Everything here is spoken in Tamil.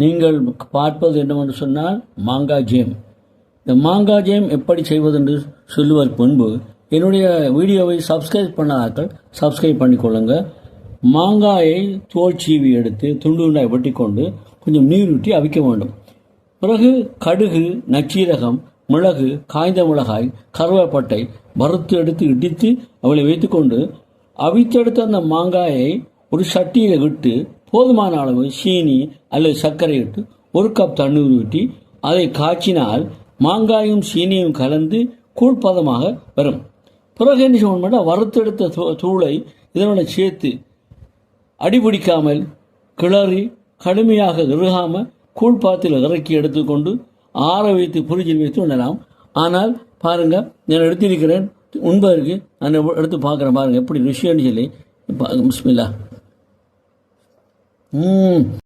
நீங்கள் பார்ப்பது என்னவென்று சொன்னால் மாங்காய் ஜேம். இந்த மாங்காய் ஜேம் எப்படி செய்வது என்று சொல்லுவதற்கு முன்பு என்னுடைய வீடியோவை சப்ஸ்கிரைப் பண்ணாதாக்கள் சப்ஸ்கிரைப் பண்ணிக்கொள்ளுங்கள் மாங்காயை தோல் சீவி எடுத்து துண்டு துண்டாய் வெட்டிக்கொண்டு கொஞ்சம் நீர் ஊற்றி அவிக்க வேண்டும். பிறகு கடுகு நச்சீரகம் மிளகு காய்ந்த மிளகாய் கருவேப்பட்டை வறுத்து எடுத்து இடித்து அவளை வைத்துக்கொண்டு அவித்தெடுத்த அந்த மாங்காயை ஒரு சட்டியில் விட்டு போதுமான அளவு சீனி அல்லது சர்க்கரை இட்டு ஒரு கப் தண்ணீர் ஊற்றி அதை காய்ச்சினால் மாங்காயும் சீனியும் கலந்து கூழ்பதமாக வரும். பிறகு என்ன செய்யணும் வறுத்தெடுத்த தூளை இதனோட சேர்த்து அடிபிடிக்காமல் கிளறி கடுமையாக இறுகாமல் கூழ்பாத்தில் இறக்கி எடுத்துக்கொண்டு ஆற வைத்து புரிஞ்சில் வைத்து உண்ணலாம். ஆனால் பாருங்கள் நான் எடுத்திருக்கிறேன். உண்பதற்கு நான் எடுத்து பார்க்குறேன் பாருங்கள் எப்படி ருசின்னு சொல்லி. பா- பிஸ்மில்லா. 嗯。